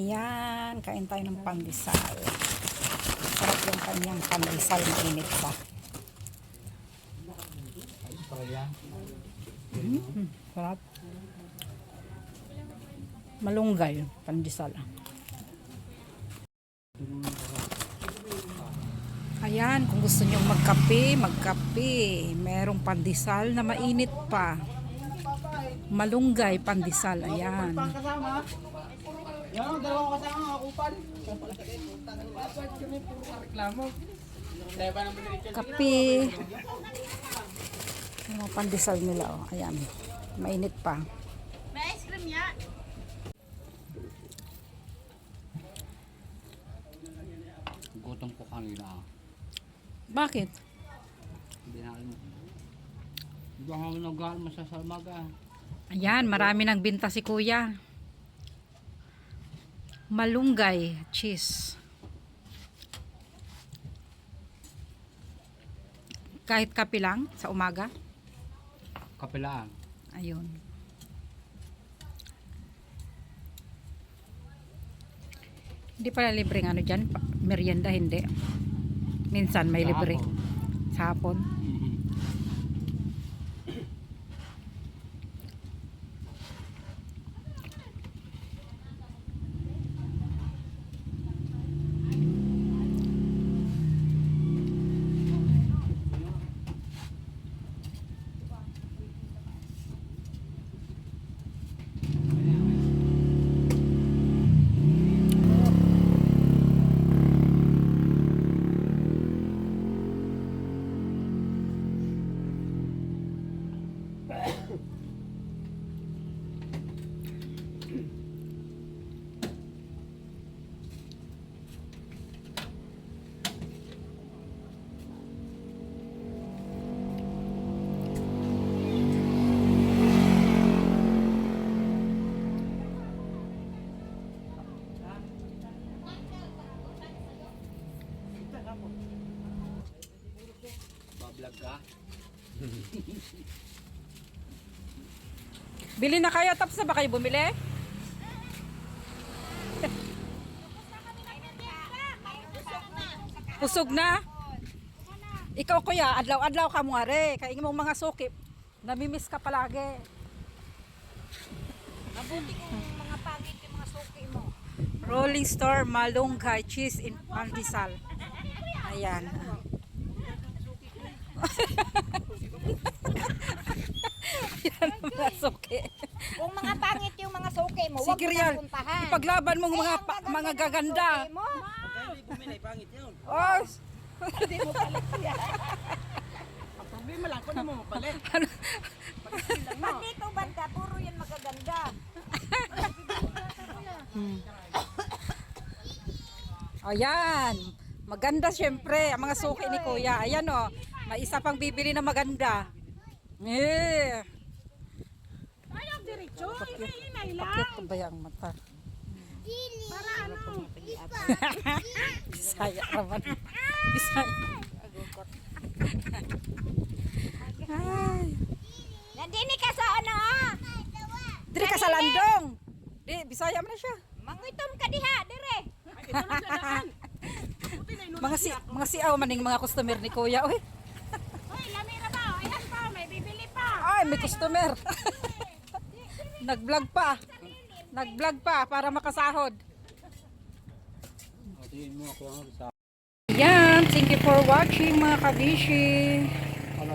Ayan, kain tayo ng pandesal. Sarap yung kanyang pandesal na init pa. Mm, sarap. Malunggay, pandesal. Ayan, kung gusto nyong magkape, magkape. Merong pandesal na mainit pa. Malunggay, pandesal. Ayan. Kasama. Yan, dalawang kasama, kupal. Reklamo. Kaya ba naman diretso? Kape. Yung mga pandesal nila. Oh. Ayan. Mainit pa. May ice cream ya? Gutom ko kanina. Bakit? Hindi na alam. Hindi ako nag-aaral masasalmaga. Ayan, marami nang binta si kuya. Malunggay, cheese. Kahit kape lang sa umaga. Kapilaan. Ayun. Hindi pala libreng ano dyan, merienda hindi. Minsan may libre. Sa hapon. Bablog ka? Bili na kayo, tapos na ba kayo bumili? Pusog na. Ikaw kuya, adlaw-adlaw ka mo are. Kaya mong mga sukip. Namimiss ka palagi. Mabuti kung mga pangit yung mga suki mo. Rolling Store Malunggay Cheese in Pandesal. Ayan. Yan ang mga suki. Kung mga pangit yung mga suki mo, huwag mo nang puntahan. Ipaglaban mong mga ang pa- gaganda mga ng gaganda. suki mo. Oh, Problema lang ko na mo mapalit. Pag dito banda, puro yan magaganda. Ayan. Maganda syempre ang mga suki ni Kuya. Ayan oh. May isa pang bibili na maganda. Eh. Ayaw diretso, inay Bakit ko ba yung mata? Para ano? Bisaya naman. Bisaya. Ay. Nandini ka sa ano ah? Diri ka sa landong. Di, Bisaya man na siya. Mangitom ka diha, dire. Mga si mga siaw maning mga customer ni Kuya. Uy, Hoy, lamira ba? Ayan pa, may bibili pa. ay may customer. Nag-vlog pa. Nag-vlog pa para makasahod. O, tingin mo ako ang sa... Yan, thank you for watching mga kabishi. Ano?